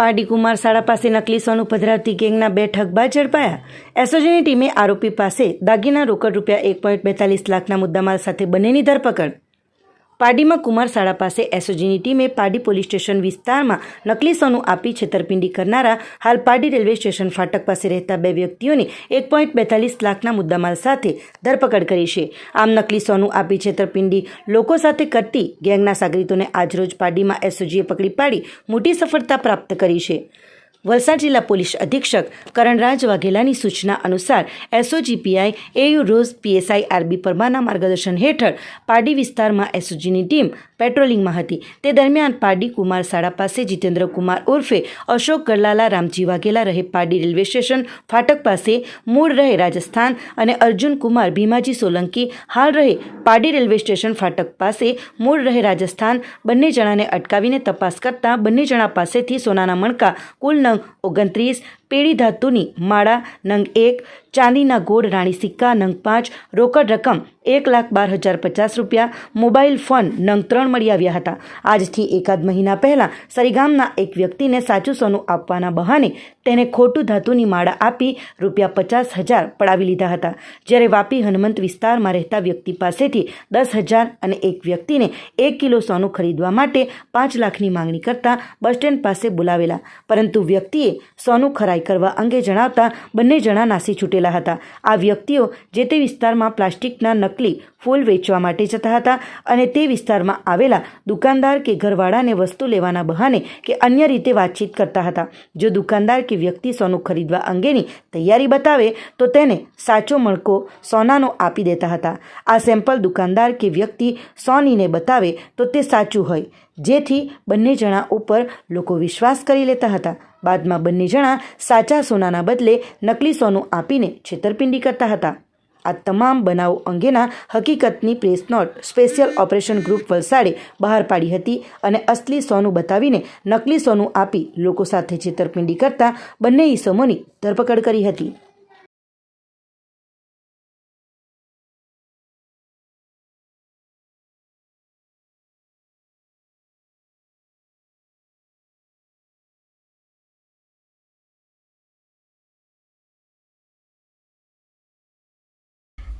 પાડી કુમાર શાળા પાસે નકલી સોનું પધરાવતી ગેંગના બે ઠગબાજ ઝડપાયા. એસઓજીની ટીમે આરોપી પાસે દાગીના રોકડ રૂપિયા એક પોઈન્ટ બેતાલીસ લાખના મુદ્દામાલ સાથે બંનેની ધરપકડ. પાડીમાં કુમાર શાળા પાસે એસઓજીની ટીમે પાડી પોલીસ સ્ટેશન વિસ્તારમાં નકલી સોનું આપી છેતરપિંડી કરનારા હાલ પાડી રેલવે સ્ટેશન ફાટક પાસે રહેતા બે વ્યક્તિઓની એક પોઈન્ટ બેતાલીસ લાખના મુદ્દામાલ સાથે ધરપકડ કરી છે. આમ નકલી સોનું આપી છેતરપિંડી લોકો સાથે કરતી ગેંગના સાગરીતોને આજરોજ પાડીમાં એસઓજીએ પકડી પાડી મોટી સફળતા પ્રાપ્ત કરી છે. વલસાડ જિલ્લા પોલીસ અધિક્ષક કરણરાજ વાઘેલાની સૂચના અનુસાર SOG PI A U Roz PSI R B પરમારના માર્ગદર્શન હેઠળ પારડી વિસ્તારમાં એસઓજીની ટીમ પેટ્રોલિંગમાં હતી. તે દરમિયાન પારડી કુમાર શાળા પાસે જીતેન્દ્ર કુમાર ઉર્ફે અશોક ગરલાલા, રામજી વાઘેલા રહે પારડી રેલવે સ્ટેશન, ફાટક પાસે મૂળ રહે રાજસ્થાન અને અર્જુન કુમાર, ભીમાજી સોલંકી હાલ રહે પારડી રેલવે સ્ટેશન, ફાટક પાસે મૂળ રહે રાજસ્થાન. બંને જણાને અટકાવીને તપાસ કરતા બંને જણા પાસેથી સોનાના મણકા કુલ નંગ ઓગણત્રીસ પેઢી ધાતુની માળા, નંગ એક, ચાંદીના ગોળ, રાણી સિક્કા, નંગ પાંચ, રોકડ રકમ એક લાખ બાર હજાર પચાસ રૂપિયા, મોબાઈલ ફોન, નંગ ત્રણ મળી આવ્યા હતા. આજથી એકાદ મહિના પહેલાં સરીગામના એક વ્યક્તિને સાચું સોનું આપવાના બહાને તેને ખોટું ધાતુની માળા આપી રૂપિયા પચાસ હજાર પડાવી લીધા હતા. જ્યારે વાપી હનુમંત વિસ્તારમાં રહેતા વ્યક્તિ પાસેથી દસ હજાર અને એક વ્યક્તિને એક કિલો સોનું ખરીદવા માટે પાંચ લાખની માંગણી કરતા બસ સ્ટેન્ડ પાસે બોલાવેલા. પરંતુ વ્યક્તિએ સોનું ખરાઈ કરવા અંગે જણાવતા બંને જણા નાસી છૂટેલા હતા. આ વ્યક્તિઓ જે તે વિસ્તારમાં પ્લાસ્ટિકના નકલી ફૂલ વેચવા માટે જતા હતા અને તે વિસ્તારમાં આવેલા દુકાનદાર કે ઘરવાળાને વસ્તુ લેવાના બહાને કે અન્ય રીતે વાતચીત કરતા હતા. જો દુકાનદાર કે વ્યક્તિ સોનું ખરીદવા અંગેની તૈયારી બતાવે, તો તેને સાચો મણકો સોનાનો આપી દેતા હતા. આ સેમ્પલ દુકાનદાર કે વ્યક્તિ સોનીને બતાવે, તો તે સાચું હોય. જેથી બંને જણા ઉપર લોકો વિશ્વાસ કરી લેતા હતા. બાદમાં બંને જણા સાચા સોનાના બદલે નકલી સોનું આપીને છેતરપિંડી કરતા હતા. આ તમામ બનાવો અંગેના હકીકતની press note special operation group વલસાડે બહાર પાડી હતી અને અસલી સોનું બતાવીને નકલી સોનું આપી લોકો સાથે છેતરપિંડી કરતા બંને ઈસમોની ધરપકડ કરી હતી.